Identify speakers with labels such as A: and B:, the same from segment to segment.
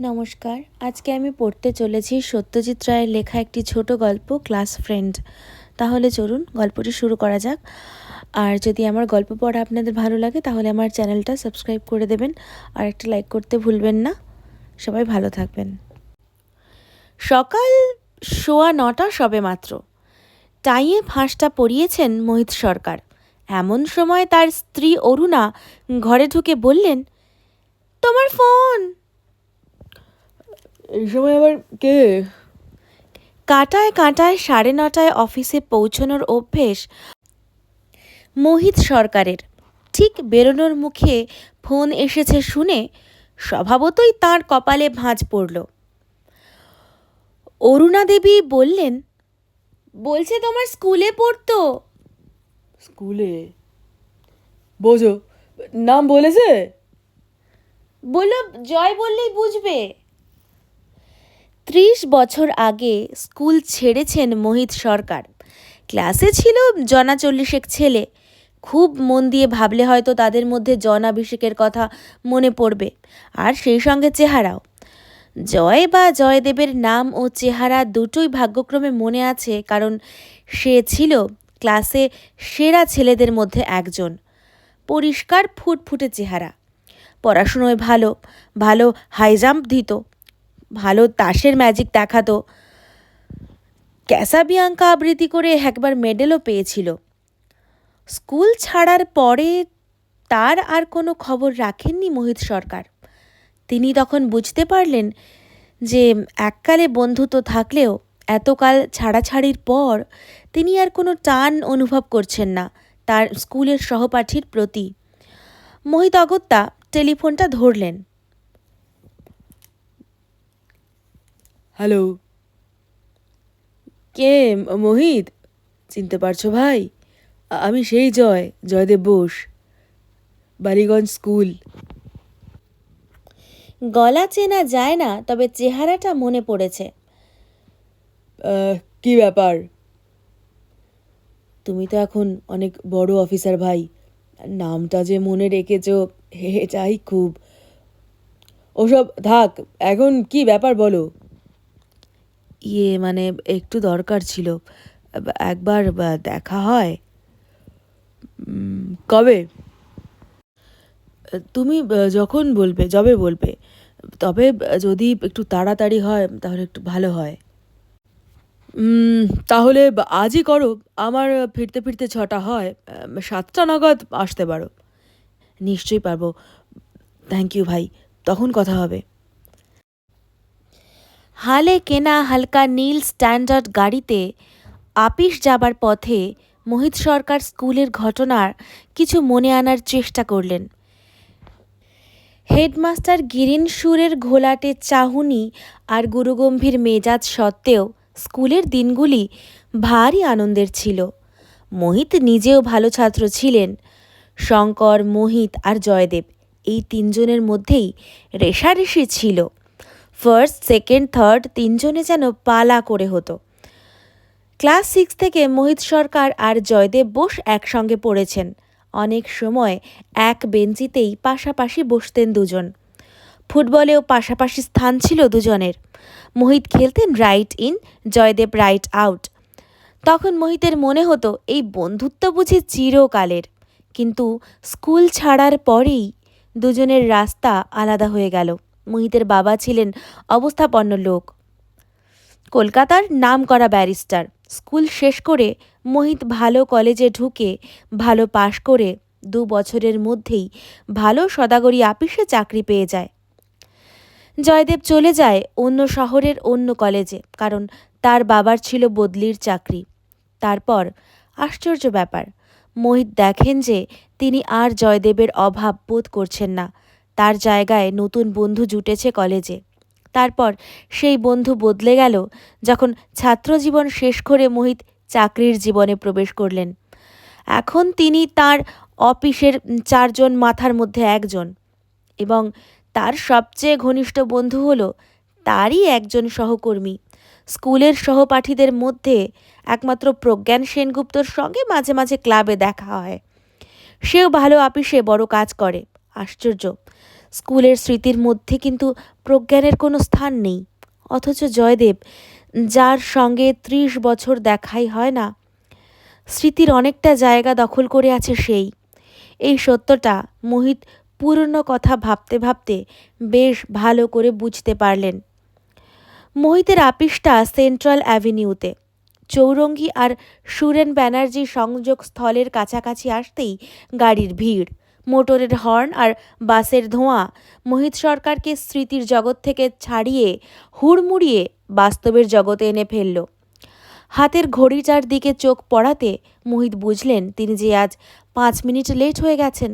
A: নমস্কার। আজকে আমি পড়তে চলেছি সত্যজিৎ রায়ের লেখা একটি ছোট গল্প, ক্লাস ফ্রেন্ড। তাহলে চলুন গল্পটি শুরু করা যাক। আর যদি আমার গল্প পড়া আপনাদের ভালো লাগে, তাহলে আমার চ্যানেলটা সাবস্ক্রাইব করে দেবেন। আর একটা লাইক করতে ভুলবেন না। সবাই ভালো থাকবেন। সকাল সোয়া নটা সবে মাত্র। টাইয়ে ফাঁসটা পরিয়েছেন মোহিত সরকার। এমন সময় তার স্ত্রী অরুণা ঘরে ঢুকে বললেন, তোমার ফোন!
B: এই সময় আবার কে?
A: কাঁটায় কাঁটায় সাড়ে নটায় অফিসে পৌঁছানোর অভ্যেস মোহিত সরকারের। ঠিক বেরোনোর মুখে ফোন এসেছে শুনে স্বভাবতই তার কপালে ভাঁজ পড়ল। অরুণা দেবী বললেন বলছে তোমার স্কুলে পড়তো?
B: স্কুলে? বোঝো নাম বলেছে?
A: বলল জয় বললেই বুঝবে। ত্রিশ বছর আগে স্কুল ছেড়েছেন মোহিত সরকার। ক্লাসে ছিল জনা চল্লিশেক ছেলে। খুব মন দিয়ে ভাবলে হয়তো তাদের মধ্যে জনাভিষেকের কথা মনে পড়বে। আর সেই সঙ্গে চেহারাও। জয় বা জয়দেবের নাম ও চেহারা দুটোই ভাগ্যক্রমে মনে আছে, কারণ সে ছিল ক্লাসে সেরা ছেলেদের মধ্যে একজন। পরিষ্কার ফুটফুটে চেহারা। পড়াশুনোয় ভালো ভালো হাই জাম্প দিত। ভালো তাসের ম্যাজিক দেখাতো। ক্যাসাবিয়াঙ্কা আবৃত্তি করে একবার মেডেলও পেয়েছিল। স্কুল ছাড়ার পরে তার আর কোনো খবর রাখেননি মোহিত সরকার। তিনি তখন বুঝতে পারলেন যে এককালে বন্ধুত্ব থাকলেও এতকাল ছাড়াছাড়ির পর তিনি আর কোনো টান অনুভব করছেন না তার স্কুলের সহপাঠীর প্রতি। মোহিত অগত্যা টেলিফোনটা ধরলেন।
B: হ্যালো। কে মোহিত? চিনতে পারছ ভাই? আমি সেই জয় জয়দেব বোস। বালিগঞ্জ স্কুল।
A: গলা চেনা যায় না তবে চেহারাটা মনে পড়েছে।
B: কি ব্যাপার? তুমি তো এখন অনেক বড় অফিসার ভাই। নামটা যে মনে রেখেছো এটাই খুব। ওসব থাক এখন কি ব্যাপার বলো? ইয়ে মানে একটু দরকার ছিল। একবার দেখা হয়। কবে? তুমি যখন বলবে, যবে বলবে। তবে যদি একটু তাড়াতাড়ি হয়, তাহলে একটু ভালো হয়। তাহলে আজই করো। আমার ফিরতে ফিরতে ছটা হয়। সাতটা নাগাদ আসতে পারো। নিশ্চয়ই পারব। থ্যাংক ইউ ভাই। তখন কথা হবে।
A: হালে কেনা হালকা নীল স্ট্যান্ডার্ড গাড়িতে আপিস যাবার পথে মোহিত সরকার স্কুলের ঘটনার কিছু মনে আনার চেষ্টা করলেন। হেডমাস্টার গিরিন সুরের ঘোলাটে চাহুনি আর গুরুগম্ভীর মেজাজ সত্ত্বেও স্কুলের দিনগুলি ভারী আনন্দের ছিল। মোহিত নিজেও ভালো ছাত্র ছিলেন। শঙ্কর, মোহিত আর জয়দেব এই তিনজনের মধ্যেই রেশারেশি ছিল। ফার্স্ট সেকেন্ড থার্ড তিনজনে যেন পালা করে হতো। ক্লাস সিক্স থেকে মোহিত সরকার আর জয়দেব বোস একসঙ্গে পড়েছেন। অনেক সময় এক বেঞ্চিতেই পাশাপাশি বসতেন দুজন। ফুটবলেও পাশাপাশি স্থান ছিল দুজনের। মোহিত খেলতেন right in Joydev right out তখন মোহিতের মনে হতো এই বন্ধুত্ব বুঝি চিরকালের। কিন্তু স্কুল ছাড়ার পরেই দুজনের রাস্তা আলাদা হয়ে গেল। মোহিতের বাবা ছিলেন অবস্থাপন্ন লোক। কলকাতার নামকরা ব্যারিস্টার। স্কুল শেষ করে মোহিত ভালো কলেজে ঢুকে ভালো পাশ করে দু বছরের মধ্যেই ভালো সদাগরি আপিসে চাকরি পেয়ে যায়। জয়দেব চলে যায় অন্য শহরের অন্য কলেজে, কারণ তার বাবার ছিল বদলির চাকরি। তারপর আশ্চর্য ব্যাপার, মোহিত দেখেন যে তিনি আর জয়দেবের অভাব বোধ করছেন না। তার জায়গায় নতুন বন্ধু জুটেছে কলেজে। তারপর সেই বন্ধু বদলে গেল যখন ছাত্রজীবন শেষ করে মোহিত চাকরির জীবনে প্রবেশ করলেন। এখন তিনি তার অফিসের চারজন মাথার মধ্যে একজন এবং তার সবচেয়ে ঘনিষ্ঠ বন্ধু হলো তারই একজন সহকর্মী। স্কুলের সহপাঠীদের মধ্যে একমাত্র প্রজ্ঞান সেনগুপ্তর সঙ্গে মাঝে মাঝে ক্লাবে দেখা হয়। সেও ভালো আপিসে বড় কাজ করে। আশ্চর্য! স্কুলের স্মৃতির মধ্যে কিন্তু প্রজ্ঞানের কোনো স্থান নেই। অথচ জয়দেব, যার সঙ্গে ত্রিশ বছর দেখাই হয় না, স্মৃতির অনেকটা জায়গা দখল করে আছে সেই। এই সত্যটা মোহিত পুরনো কথা ভাবতে ভাবতে বেশ ভালো করে বুঝতে পারলেন। মোহিতের আপিসটা সেন্ট্রাল অ্যাভিনিউতে। চৌরঙ্গি আর সুরেন ব্যানার্জি সংযোগ স্থলের কাছাকাছি আসতেই গাড়ির ভিড়। মোটরের হর্ন আর বাসের ধোঁয়া। মোহিত সরকারকে স্মৃতির জগৎ থেকে ছাড়িয়ে হুড়মুড়িয়ে বাস্তবের জগতে এনে ফেলল। হাতের ঘড়িটার দিকে চোখ পড়াতে মোহিত বুঝলেন, তিনি যে আজ পাঁচ মিনিট লেট হয়ে গেছেন।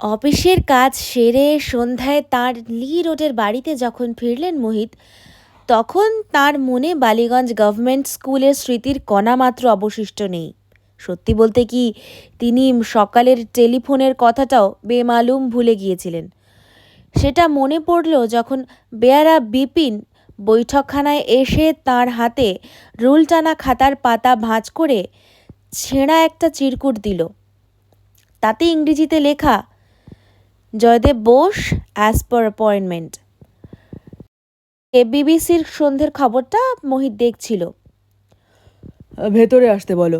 A: অফিসের কাজ সেরে সন্ধ্যায় তার লি রোডের বাড়িতে যখন ফিরলেন মোহিত, তখন তার মনে বালিগঞ্জ গভর্নমেন্ট স্কুলের স্মৃতির কণা মাত্র অবশিষ্ট নেই। সত্যি বলতে কি তিনি সকালের টেলিফোনের কথাটাও বেমালুম ভুলে গিয়েছিলেন। সেটা মনে পড়ল যখন বেয়ারা বিপিন বৈঠকখানায় এসে তার হাতে রুল টানা খাতার পাতা ভাঁজ করে ছেঁড়া একটা চিরকুট দিল। তাতে ইংরেজিতে লেখা, Joydev Bose as per appointment বিবিসির সন্ধ্যের খবরটা মোহিত দেখছিল।
B: ভেতরে আসতে বলো।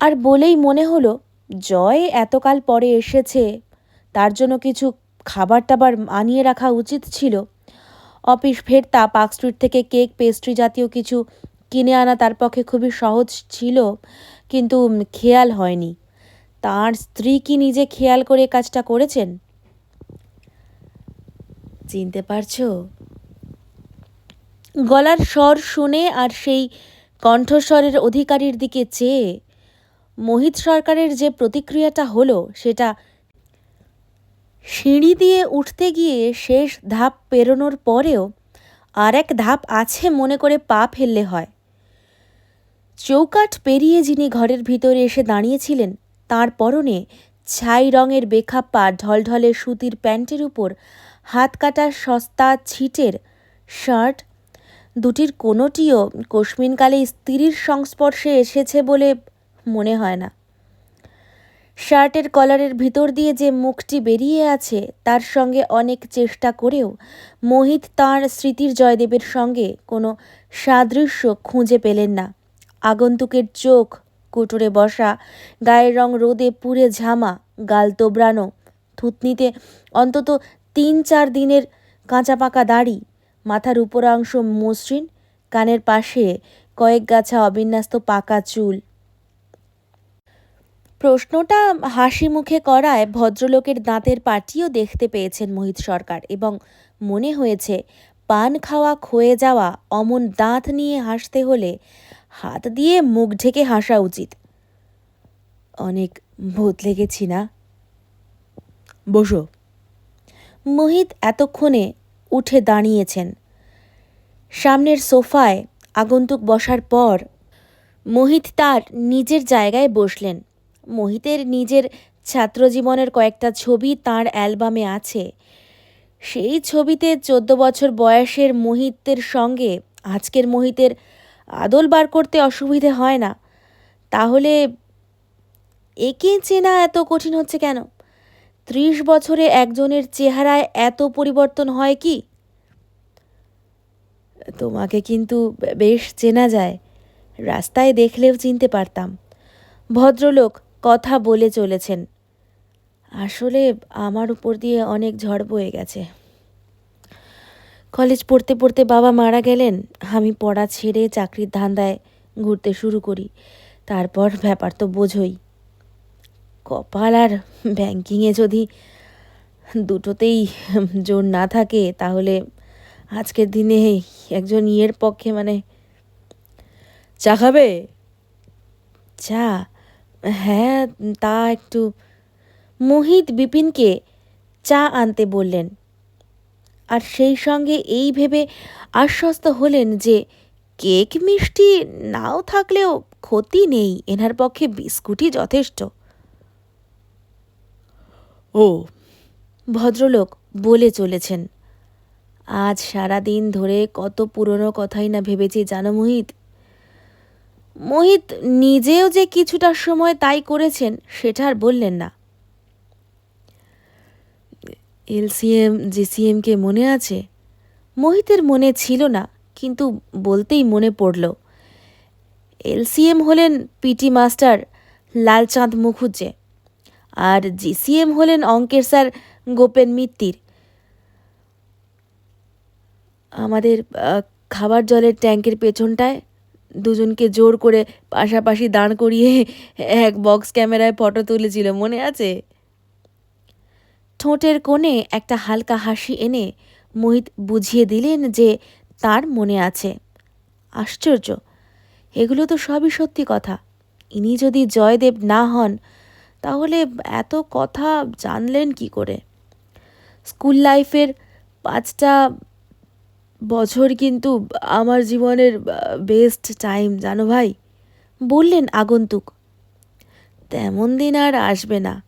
A: আর বলেই মনে হলো, জয় এতকাল পরে এসেছে, তার জন্য কিছু খাবার টাবার আনিয়ে রাখা উচিত ছিল। অফিস ফেরতা, পার্ক স্ট্রিট থেকে কেক, পেস্ট্রি জাতীয় কিছু কিনে আনা তার পক্ষে খুবই সহজ ছিল, কিন্তু খেয়াল হয়নি। তার স্ত্রী কি নিজে খেয়াল করে কাজটা করেছেন? চিনতে পারছ? গলার স্বর শুনে আর সেই কণ্ঠস্বরের অধিকারীর দিকে চেয়ে মোহিত সরকারের যে প্রতিক্রিয়াটা হলো, সেটা সিঁড়ি দিয়ে উঠতে গিয়ে শেষ ধাপ পেরোনোর পরেও আর এক ধাপ আছে মনে করে পা ফেললে হয়। চৌকাঠ পেরিয়ে যিনি ঘরের ভিতরে এসে দাঁড়িয়েছিলেন, তার পরনে ছাই রঙের বেখাপ্পা ঢলঢলে সুতির প্যান্টের উপর হাত কাটা সস্তা ছিটের শার্ট, দুটির কোনোটিও কোশমিনকালে স্ত্রীর সংস্পর্শে এসেছে বলে মনে হয় না। শার্টের কলারের ভিতর দিয়ে যে মুখটি বেরিয়ে আছে, তার সঙ্গে অনেক চেষ্টা করেও মোহিত তাঁর স্মৃতির জয়দেবের সঙ্গে কোনো সাদৃশ্য খুঁজে পেলেন না। আগন্তুকের চোখ, কুটুরে বসা, গায়ের রং রোদে পুড়ে ঝামা, গাল তোবড়ানো, থুতনিতে অন্তত তিন চার দিনের কাঁচা পাকা দাড়ি, মাথার উপরাংশ মসৃণ, কানের পাশে কয়েক গাছা অবিন্যস্ত পাকা চুল। প্রশ্নটা হাসি মুখে করায় ভদ্রলোকের দাঁতের পাটিও দেখতে পেয়েছেন মোহিত সরকার এবং মনে হয়েছে, পান খাওয়া ক্ষয়ে যাওয়া, অমন দাঁত নিয়ে হাসতে হলে হাত দিয়ে মুখ ঢেকে হাসা উচিত। অনেক বদলে গেছি না?
B: বসো।
A: মোহিত এতক্ষণে উঠে দাঁড়িয়েছেন। সামনের সোফায় আগন্তুক বসার পর মোহিত তার নিজের জায়গায় বসলেন। মোহিতের নিজের ছাত্রজীবনের কয়েকটা ছবি তার অ্যালবামে আছে। সেই ছবিতে চোদ্দ বছর বয়সের মোহিতের সঙ্গে আজকের মোহিতের আদল বার করতে অসুবিধে হয় না। তাহলে একে চেনা এত কঠিন হচ্ছে কেন? ত্রিশ বছরে একজনের চেহারায় এত পরিবর্তন হয় কি? তোমাকে কিন্তু বেশ চেনা যায়। রাস্তায় দেখলেও চিনতে পারতাম। ভদ্রলোক কথা বলে চলেছেন। আসলে আমার উপর দিয়ে অনেক ঝড় বয়ে গেছে। কলেজ পড়তে পড়তে বাবা মারা গেলেন। আমি পড়া ছেড়ে চাকরির ধান্দায় ঘুরতে শুরু করি। তারপর ব্যাপার তো বোঝই। কপাল আর ব্যাংকিংয়ে যদি দুটোতেই জোর না থাকে, তাহলে আজকের দিনে একজন ইয়ের পক্ষে মানে
B: চা খাবে?
A: চা? হ্যাঁ তা একটু মোহিত বিপিনকে চা আনতে বললেন। আর সেই সঙ্গে এই ভেবে আশ্বস্ত হলেন যে কেক মিষ্টি নাও থাকলেও ক্ষতি নেই এনার পক্ষে বিস্কুটই যথেষ্ট।
B: ও।
A: ভদ্রলোক বলে চলেছেন আজ সারা দিন ধরে কত পুরনো কথাই না ভেবেছি জানো মোহিত? মোহিত নিজেও যে কিছুটা সময় তাই করেছেন, সেটা আর বললেন না। এলসিএম জিসিএমকে মনে আছে? মোহিতের মনে ছিল না, কিন্তু বলতেই মনে পড়ল। এলসিএম হলেন পিটি মাস্টার লালচাঁদ মুখুজ্জে, আর জিসিএম হলেন অঙ্কের স্যার গোপেন মিত্তির। আমাদের খাবার জলের ট্যাঙ্কের পেছনটায় দুজনকে জোর করে পাশাপাশি দাঁড় করিয়ে এক বক্স ক্যামেরায় ফটো তুলেছিল, মনে আছে? ঠোঁটের কোণে একটা হালকা হাসি এনে মোহিত বুঝিয়ে দিলেন যে তার মনে আছে। আশ্চর্য, এগুলো তো সবই সত্যি কথা। ইনি যদি জয়দেব না হন, তাহলে এত কথা জানলেন কি করে? স্কুল লাইফের পাঁচটা বছর কিন্তু আমার জীবনের বেস্ট টাইম জানো ভাই? বললেন আগন্তুক। তেমন দিন আর আসবে না।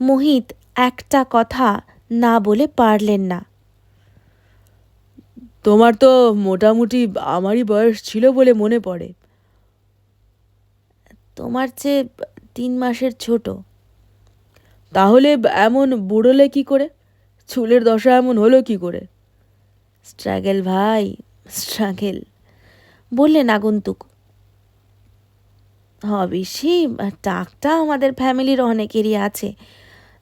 A: মোহিত একটা কথা না বলে পারলেন না।
B: তোমার তো মোটামুটি আমারই বয়স ছিল বলে মনে পড়ে।
A: তোমার চেয়ে তিন মাসের ছোট।
B: তাহলে এমন বুড়োলে কি করে? চুলের দশা এমন হলো কি করে?
A: স্ট্রাগেল ভাই, স্ট্রাগেল। বললেন আগন্তুক অবশ্যই টাকটা আমাদের ফ্যামিলির অনেকেরই আছে।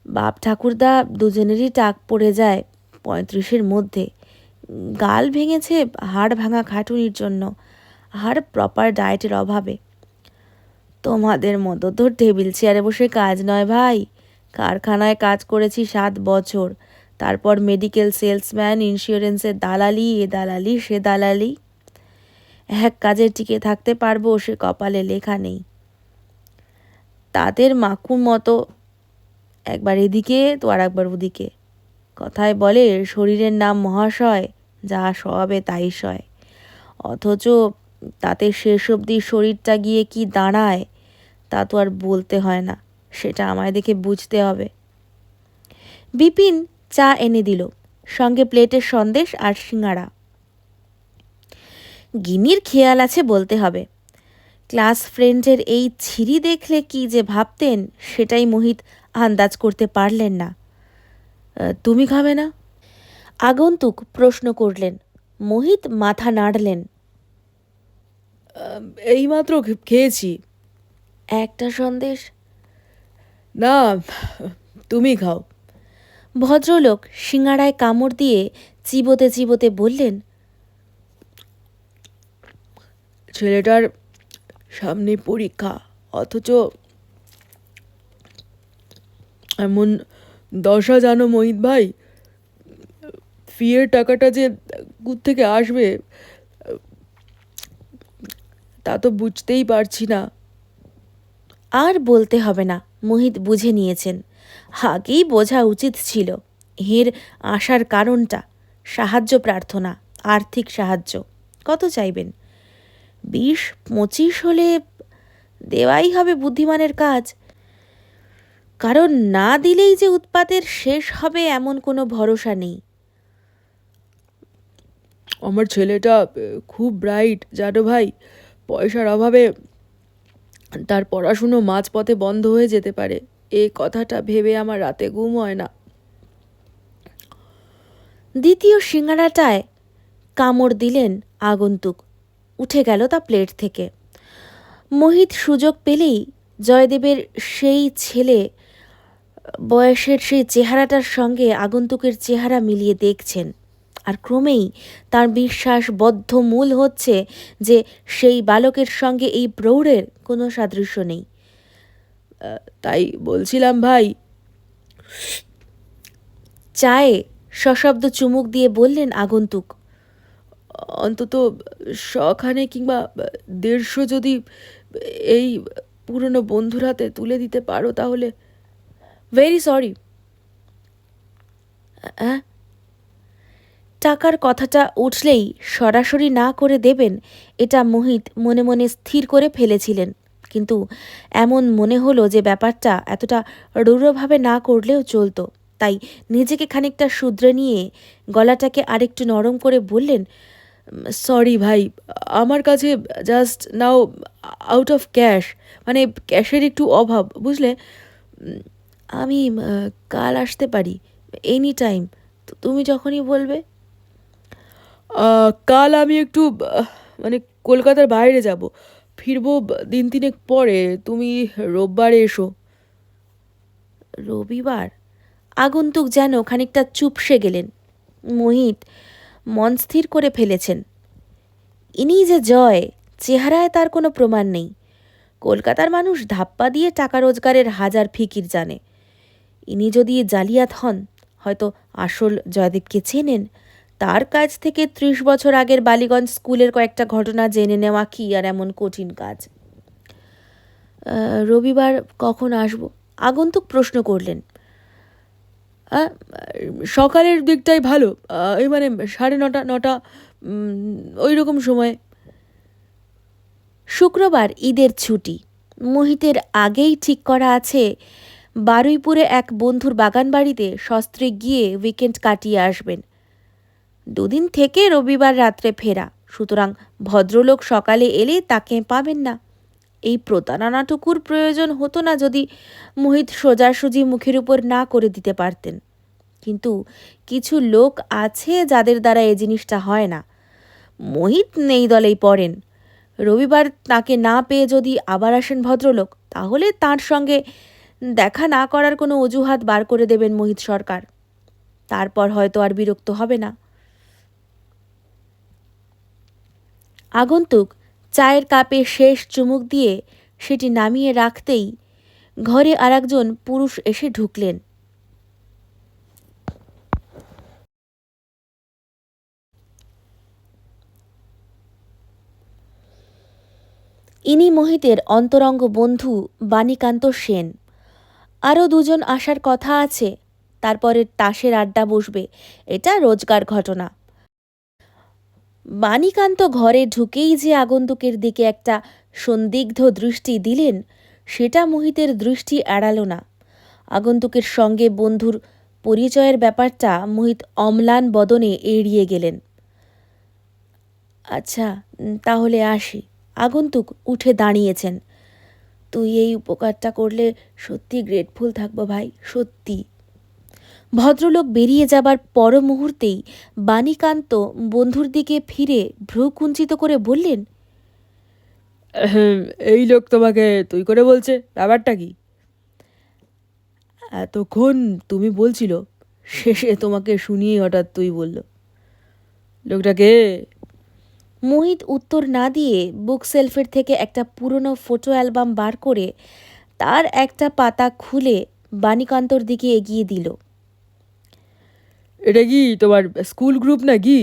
A: বাপ ঠাকুরদা দুজনেরই টাক পড়ে যায় পঁয়ত্রিশের মধ্যে। গাল ভেঙেছে হাড় ভাঙা খাটুনির জন্য আর প্রপার ডায়েটের অভাবে। তোমাদের মতো তো টেবিল চেয়ারে বসে কাজ নয় ভাই। কারখানায় কাজ করেছি সাত বছর। তারপর মেডিকেল সেলসম্যান ইন্স্যুরেন্সের দালালি, এ দালালি, সে দালালি। এক কাজে টিকে থাকতে পারব, সে কপালে লেখা নেই। তাদের মাকুর মতো একবার এদিকে, তো আর একবার ওদিকে। কথায় বলে, শরীরের নাম মহাশয়, যা সবে তাই সয়। অথচ তাতে শেষ অবধি শরীরটা গিয়ে কি দাঁড়ায়, তা তো আর বলতে হয় না। সেটা আমায় দেখে বুঝতে হবে। বিপিন চা এনে দিল সঙ্গে প্লেটের সন্দেশ আর সিঙ্গাড়া। গিনির খেয়াল আছে বলতে হবে। ক্লাস ফ্রেন্ডের এই ছিরি দেখলে কি যে ভাবতেন সেটাই মোহিত আন্দাজ করতে পারলেন না। তুমি খাবে না? আগন্তুক প্রশ্ন করলেন। মোহিত মাথা নাড়লেন।
B: এইমাত্র খেয়েছি।
A: একটা সন্দেশ?
B: না তুমি খাও।
A: ভদ্রলোক সিঙ্গাড়ায় কামড় দিয়ে চিবোতে চিবোতে বললেন
B: ছেলেটার সামনে পরীক্ষা অথচ এমন দশা জানো মোহিত ভাই ফিয়ের টাকাটা যে থেকে আসবে তা তো বুঝতেই পারছি না।
A: আর বলতে হবে না মোহিত বুঝে নিয়েছেন। আগেই বোঝা উচিত ছিল। এর আসার কারণটা সাহায্য প্রার্থনা, আর্থিক সাহায্য। কত চাইবেন? বিশ, পঁচিশ হলে দেওয়াই হবে বুদ্ধিমানের কাজ। কারণ না দিলেই যে উৎপাতের শেষ হবে এমন কোনো ভরসা নেই।
B: আমার ছেলেটা খুব ব্রাইট জানো ভাই? পয়সার অভাবে তার পড়াশুনো মাঝপথে বন্ধ হয়ে যেতে পারে। এই কথাটা ভেবে আমার রাতে ঘুম হয় না।
A: দ্বিতীয় সিঙ্গাড়াটায় কামড় দিলেন আগন্তুক। উঠে গেল তা প্লেট থেকে। মোহিত সুযোগ পেলেই জয়দেবের সেই ছেলে, বয়সের সেই চেহারাটার সঙ্গে আগন্তুকের চেহারা মিলিয়ে দেখছেন। আর ক্রমেই তার বিশ্বাস বদ্ধ মূল হচ্ছে যে সেই বালকের সঙ্গে এই প্রৌঢ়ের কোনো সাদৃশ্য নেই।
B: তাই বলছিলাম, ভাই।
A: চায়ে সশব্দ চুমুক দিয়ে বললেন আগন্তুক,
B: অন্তত শখানে কিংবা দেড়শো যদি এই পুরনো বন্ধুর হাতে তুলে দিতে পারো তাহলে
A: ভেরি সরি টাকার কথাটা উঠলেই সরাসরি না করে দেবেন এটা মোহিত মনে মনে স্থির করে ফেলেছিলেন। কিন্তু এমন মনে হলো যে ব্যাপারটা এতটা রূঢ়ভাবে না করলেও চলতো। তাই নিজেকে খানিকটা শুধরে নিয়ে গলাটাকে আরেকটু নরম করে বললেন
B: সরি ভাই, আমার কাছে just now out of cash মানে ক্যাশের একটু অভাব, বুঝলে? আমি কাল আসতে পারি
A: এনি টাইম তুমি যখনই বলবে।
B: কাল আমি একটু মানে কলকাতার বাইরে যাব ফিরবো দিন তিনেক পরে, তুমি রোববারে এসো।
A: রবিবার? আগন্তুক যেন খানিকটা চুপসে গেলেন। মোহিত মন স্থির করে ফেলেছেন। ইনি যে জয়, চেহারায় তার কোনো প্রমাণ নেই। কলকাতার মানুষ ধাপ্পা দিয়ে টাকা রোজগারের হাজার ফিকির জানে। ইনি যদি জালিয়াত হন, হয়তো আসল জয়দেবকে চেনেন। তার কাছ থেকে ত্রিশ বছর আগের বালিগঞ্জ স্কুলের কয়েকটা ঘটনা জেনে নেওয়া কি আর এমন কঠিন কাজ? রবিবার কখন আসব? আগন্তুক প্রশ্ন করলেন।
B: সকালের দিকটাই ভালো। এই মানে সাড়ে নটা নটা ওই রকম সময়।
A: শুক্রবার ঈদের ছুটি। মোহিতের আগেই ঠিক করা আছে, বারুইপুরে এক বন্ধুর বাগান বাড়িতে সস্ত্রে গিয়ে উইকেন্ড কাটিয়ে আসবেন। দুদিন থেকে রবিবার রাত্রে ফেরা। সুতরাং ভদ্রলোক সকালে এলে তাকে পাবেন না। এই প্রতারণাটুকুর প্রয়োজন হতো না যদি মোহিত সোজাসুজি মুখের উপর না করে দিতে পারতেন। কিন্তু কিছু লোক আছে যাদের দ্বারা এ জিনিসটা হয় না। মোহিত নেই দলেই পড়েন। রবিবার তাকে না পেয়ে যদি আবার আসেন ভদ্রলোক, তাহলে তার সঙ্গে দেখা না করার কোনো অজুহাত বার করে দেবেন মোহিত সরকার। তারপর হয়তো আর বিরক্ত হবে না। আগন্তুক চায়ের কাপে শেষ চুমুক দিয়ে সেটি নামিয়ে রাখতেই ঘরে আরেকজন পুরুষ এসে ঢুকলেন। ইনি মোহিতের অন্তরঙ্গ বন্ধু বাণীকান্ত সেন। আরও দুজন আসার কথা আছে, তারপরে তাসের আড্ডা বসবে, এটা রোজগার ঘটনা। বাণীকান্ত ঘরে ঢুকেই যে আগন্তুকের দিকে একটা সন্দিগ্ধ দৃষ্টি দিলেন, সেটা মোহিতের দৃষ্টি এড়ালো না। আগন্তুকের সঙ্গে বন্ধুর পরিচয়ের ব্যাপারটা মোহিত অম্লান বদনে এড়িয়ে গেলেন। আচ্ছা তাহলে আসি। আগন্তুক উঠে দাঁড়িয়েছেন। তুই এই উপকারটা করলে সত্যি গ্রেটফুল থাকব ভাই, সত্যি। ভদ্রলোক বেরিয়ে যাবার পর মুহূর্তেই বাণীকান্ত বন্ধুর দিকে ফিরে ভ্রু কুঞ্চিত করে বললেন
B: আহম, এই লোক তোমাকে তুই করে বলছে ব্যাপারটা কি? এতক্ষণ তুমি বলছিল শেষে তোমাকে শুনিয়ে হঠাৎ তুই বলল। লোকটাকে
A: মোহিত উত্তর না দিয়ে বুক সেলফের থেকে একটা পুরনো ফটো অ্যালবাম বার করে তার একটা পাতা খুলে বাণীকান্তর দিকে এগিয়ে দিল।
B: এটা কি তোমার স্কুল গ্রুপ না কি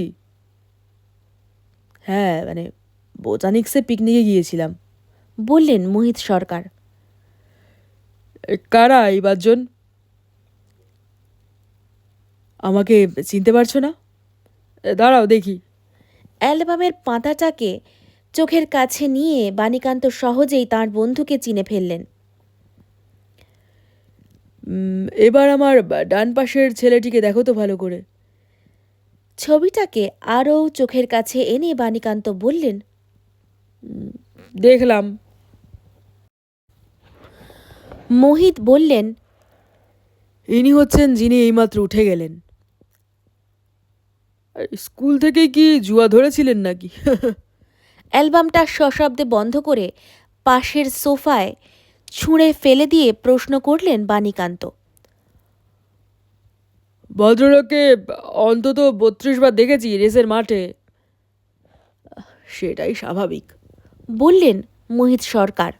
B: হ্যাঁ মানে বোটানিক্সে পিকনিকে গিয়েছিলাম।
A: বললেন মোহিত সরকার।
B: কারা এই পাঁচজন আমাকে চিনতে পারছ না? দাঁড়াও দেখি।
A: অ্যালবামের পাতাটাকে চোখের কাছে নিয়ে বাণীকান্ত সহজেই তার বন্ধুকে চিনে ফেললেন।
B: এবার আমার ডান পাশের ছেলেটিকে দেখো তো ভালো করে।
A: ছবিটাকে আরও চোখের কাছে এনে বাণীকান্ত বললেন
B: দেখলাম।
A: মোহিত বললেন
B: ইনি হচ্ছেন যিনি এইমাত্র উঠে গেলেন। স্কুল থেকেই কি জুয়া ধরেছিলেন নাকি?
A: অ্যালবামটা সশব্দে বন্ধ করে পাশের সোফায় ছুঁড়ে ফেলে দিয়ে প্রশ্ন করলেন বাণীকান্ত।
B: ভদ্রলোককে অন্তত বত্রিশ বার দেখেছি রেসের মাঠে। সেটাই স্বাভাবিক।
A: বললেন মোহিত সরকার।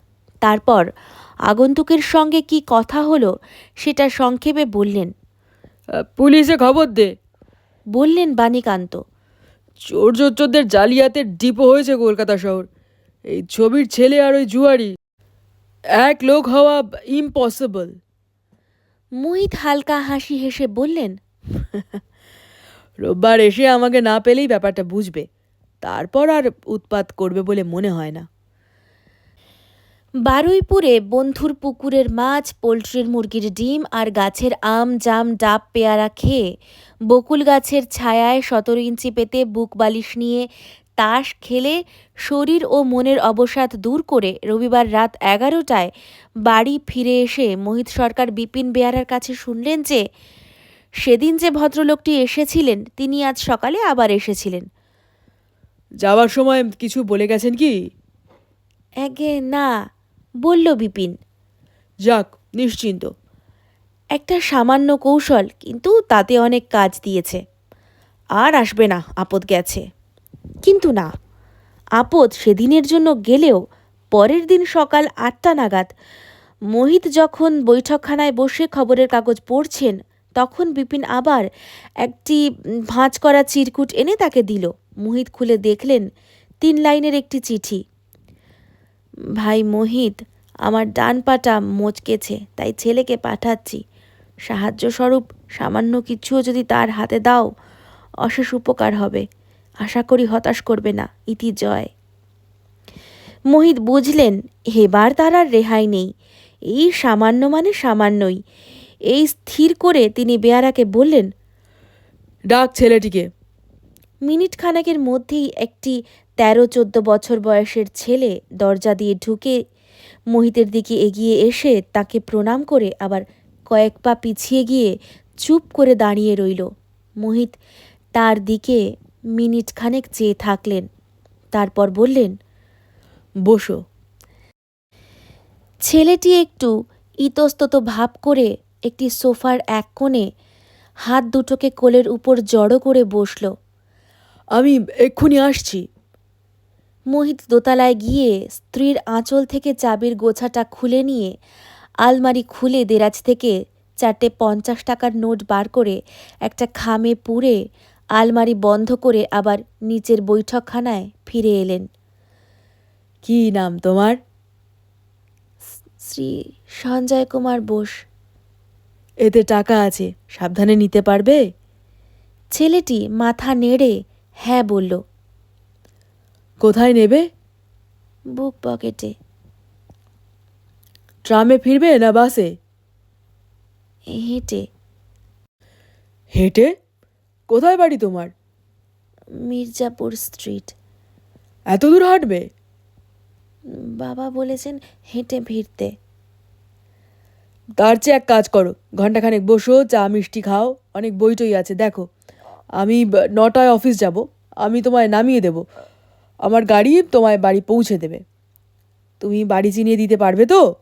A: তারপর আগন্তুকের সঙ্গে কি কথা হলো সেটা সংক্ষেপে বললেন।
B: পুলিশে খবর দে।
A: বললেন বাণীকান্ত।
B: চোর চোরদের জালিয়াতের ডিপো হয়েছে কলকাতা শহর। এই ছবির ছেলে আর ওই জুয়ারি। এক লোক হওয়া ইম্পসিবল
A: মোহিত হালকা হাসি হেসে বললেন
B: রোববার এসে আমাকে না পেলেই ব্যাপারটা বুঝবে। তারপর আর উৎপাত করবে বলে মনে হয় না।
A: বারুইপুরে বন্ধুর পুকুরের মাছ পোলট্রির মুরগির ডিম আর গাছের আম জাম ডাব পেয়ারা খেয়ে বকুল গাছের ছায়ায় সতেরো ইঞ্চি পেতে বুক বালিশ নিয়ে তাস খেলে শরীর ও মনের অবসাদ দূর করে রবিবার রাত এগারোটায় বাড়ি ফিরে এসে মোহিত সরকার বিপিন বেয়ারার কাছে শুনলেন যে সেদিন যে ভদ্রলোকটি এসেছিলেন তিনি আজ সকালে আবার এসেছিলেন।
B: যাওয়ার সময় কিছু বলে গেছেন কি?
A: এগে না বলল বিপিন।
B: যাক নিশ্চিন্ত।
A: একটা সামান্য কৌশল কিন্তু তাতে অনেক কাজ দিয়েছে। আর আসবে না আপদ গেছে। কিন্তু না। আপদ সেদিনের জন্য গেলেও পরের দিন সকাল আটটা নাগাদ মোহিত যখন বৈঠকখানায় বসে খবরের কাগজ পড়ছেন, তখন বিপিন আবার একটি ভাঁজ করা চিরকুট এনে তাকে দিল। মোহিত খুলে দেখলেন তিন লাইনের একটি চিঠি। ভাই মোহিত, আমার ডান পাটা মচকেছে, তাই ছেলেকে পাঠাচ্ছি। সাহায্য স্বরূপ সামান্য কিছুও যদি তার হাতে দাও, অশেষ উপকার হবে। আশা করি হতাশ করবে না ইতি জয়। মোহিত বুঝলেন এবার তার আর রেহাই নেই। এই সামান্য মানে সামান্যই। এই স্থির করে তিনি বেয়ারাকে বললেন
B: ডাক ছেলেটিকে।
A: মিনিট খানেকের মধ্যেই একটি তেরো চোদ্দ বছর বয়সের ছেলে দরজা দিয়ে ঢুকে মোহিতের দিকে এগিয়ে এসে তাকে প্রণাম করে আবার কয়েক পা পিছিয়ে গিয়ে চুপ করে দাঁড়িয়ে রইল। মোহিত তার দিকে মিনিট খানেক চেয়ে থাকলেন। তারপর বললেন
B: বসো।
A: ছেলেটি একটু ইতস্তত ভাব করে একটি সোফার এক কোণে হাত দুটোকে কোলের উপর জড়ো করে বসল।
B: আমি এক্ষুনি আসছি।
A: মোহিত দোতলায় গিয়ে স্ত্রীর আঁচল থেকে চাবির গোছাটা খুলে নিয়ে আলমারি খুলে দেরাজ থেকে চারটে পঞ্চাশ টাকার নোট বার করে একটা খামে পুরে আলমারি বন্ধ করে আবার নিচের বৈঠকখানায় ফিরে এলেন।
B: কি নাম তোমার?
A: শ্রী সঞ্জয় কুমার বোস।
B: এতে টাকা আছে সাবধানে নিতে পারবে?
A: ছেলেটি মাথা নেড়ে হ্যাঁ বলল।
B: কোথায় নেবে?
A: বুক পকেটে।
B: ট্রামে ফিরবে না বাসে?
A: হেঁটে।
B: হেঁটে? কোথায় বাড়ি তোমার?
A: মির্জাপুর স্ট্রিট।
B: এত দূর হাঁটবে?
A: বাবা বলেছেন হেঁটে ফিরতে।
B: তার চেয়ে এক কাজ করো ঘন্টাখানেক বসো চা মিষ্টি খাও অনেক বইটই আছে দেখো। আমি নটায় অফিস যাব আমি তোমায় নামিয়ে দেব। আমার গাড়ি তোমায় বাড়ি পৌঁছে দেবে। তুমি বাড়ি চিনিয়ে দিতে পারবে তো?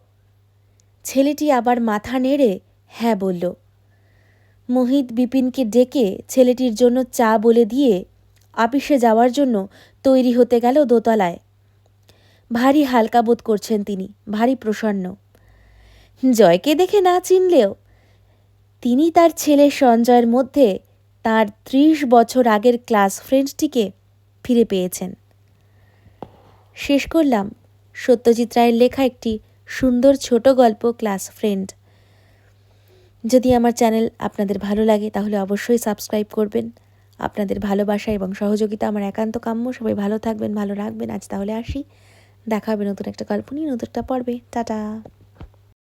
A: ছেলেটি আবার মাথা নেড়ে হ্যাঁ বলল। মোহিত বিপিনকে ডেকে ছেলেটির জন্য চা বলে দিয়ে আপিসে যাওয়ার জন্য তৈরি হতে গেল দোতলায়। ভারী হালকা বোধ করছেন তিনি, ভারী প্রসন্ন। জয়কে দেখে না চিনলেও তিনি তার ছেলে সঞ্জয়ের মধ্যে তার ত্রিশ বছর আগের ক্লাস ফ্রেন্ডটিকে ফিরে পেয়েছেন। শেষ করলাম সত্যজিৎ রায়ের লেখা একটি সুন্দর ছোট গল্প ক্লাস ফ্রেন্ড। যদি আমার চ্যানেল আপনাদের ভালো লাগে, তাহলে অবশ্যই সাবস্ক্রাইব করবেন। আপনাদের ভালোবাসা এবং সহযোগিতা আমার একান্ত কাম্য। সবাই ভালো থাকবেন, ভালো রাখবেন। আজ তাহলে আসি। দেখা হবে নতুন একটা গল্প নিয়ে নতুন একটা পর্বে। টাটা।